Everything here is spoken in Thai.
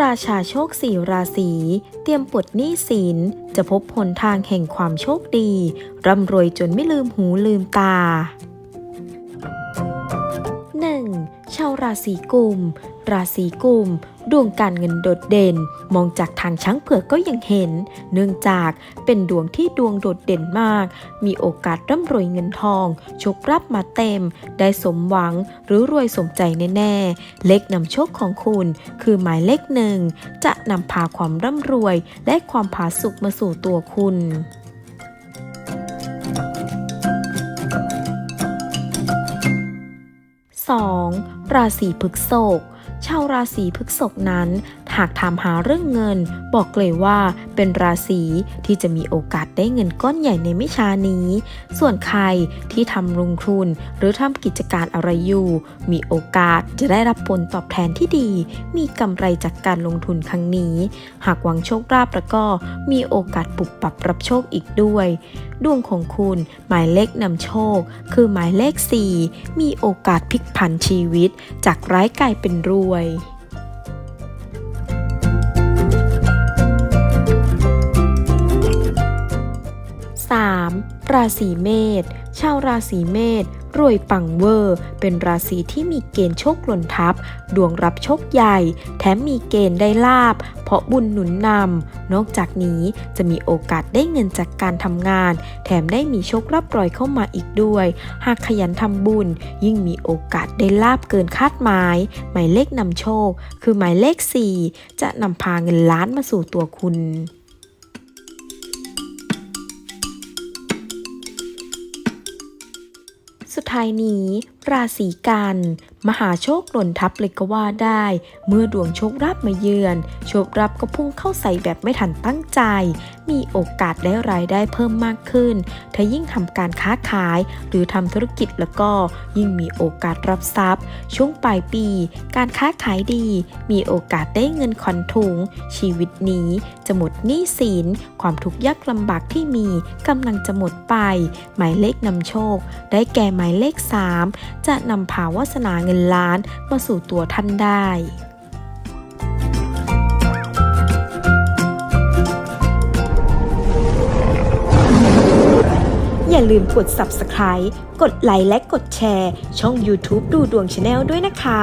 ราชาโชคสี่ราศีเตรียมปลดหนี้สินจะพบผลทางแห่งความโชคดี ร่ำรวยจนไม่ลืมหูลืมตา 1. ชาวราศีกุม ราศีกุมดวงการเงินโดดเด่น มองจากทางช้างเผือกก็ยังเห็น เนื่องจากเป็นดวงที่ดวงโดดเด่นมาก มีโอกาสร่ำรวยเงินทองโชครับมาเต็ม ได้สมหวังหรือรวยสมใจแน่ๆ เลขนำโชคของคุณคือหมายเลขหนึ่ง จะนำพาความร่ำรวยและความผาสุกมาสู่ตัวคุณ 2. ราศีพฤษภชาวราศีพฤษภนั้น หากถามหาเรื่องเงิน บอกเลยว่าเป็นราศีที่จะมีโอกาสได้เงินก้อนใหญ่ในไม่ช้านี้ ส่วนใครที่ทำลงทุนหรือทำกิจการอะไรอยู่ มีโอกาสจะได้รับผลตอบแทนที่ดี มีกำไรจากการลงทุนครั้งนี้ หากหวังโชคลาภแล้วก็มีโอกาสปุบปรับรับโชคอีกด้วย ดวงของคุณหมายเลขนำโชค คือหมายเลข 4 มีโอกาสพลิกผันชีวิต จากร้ายกลายเป็นรวย ราศีเมษชาวราศีเมษรวยปังเวอร์ เป็นราศีที่มีเกณฑ์โชคหล่นทับ ดวงรับโชคใหญ่ แถมมีเกณฑ์ได้ลาบ เพราะบุญหนุนนำ นอกจากนี้จะมีโอกาสได้เงินจากการทำงาน แถมได้มีโชครับรอยเข้ามาอีกด้วย หากขยันทำบุญ ยิ่งมีโอกาสได้ลาบเกินคาดหมาย หมายเลขนำโชค คือหมายเลข 4 จะนำพาเงินล้านมาสู่ตัวคุณ สุดท้ายนี้ราศีกัน มหาโชคหล่นทับเลยก็ว่าได้ เมื่อดวงโชครับมาเยือน โชครับก็พุ่งเข้าใส่แบบไม่ทันตั้งใจ มีโอกาสได้รายได้เพิ่มมากขึ้น ถ้ายิ่งทำการค้าขาย หรือทำธุรกิจแล้วก็ยิ่งมีโอกาสรับทรัพย์ ช่วงปลายปี การค้าขายดี มีโอกาสได้เงินขวัญถุง ชีวิตนี้จะหมดหนี้สิน ความทุกข์ยากลำบากที่มีกำลังจะหมดไป หมายเลขนำโชค ได้แก่หมายเลข 3 จะนำพาวาสนาเงินล้านมาสู่ตัวท่านได้อย่าลืมกด subscribe กดไลค์และกดแชร์ ช่อง YouTube ดูดวงชาแนลด้วยนะคะ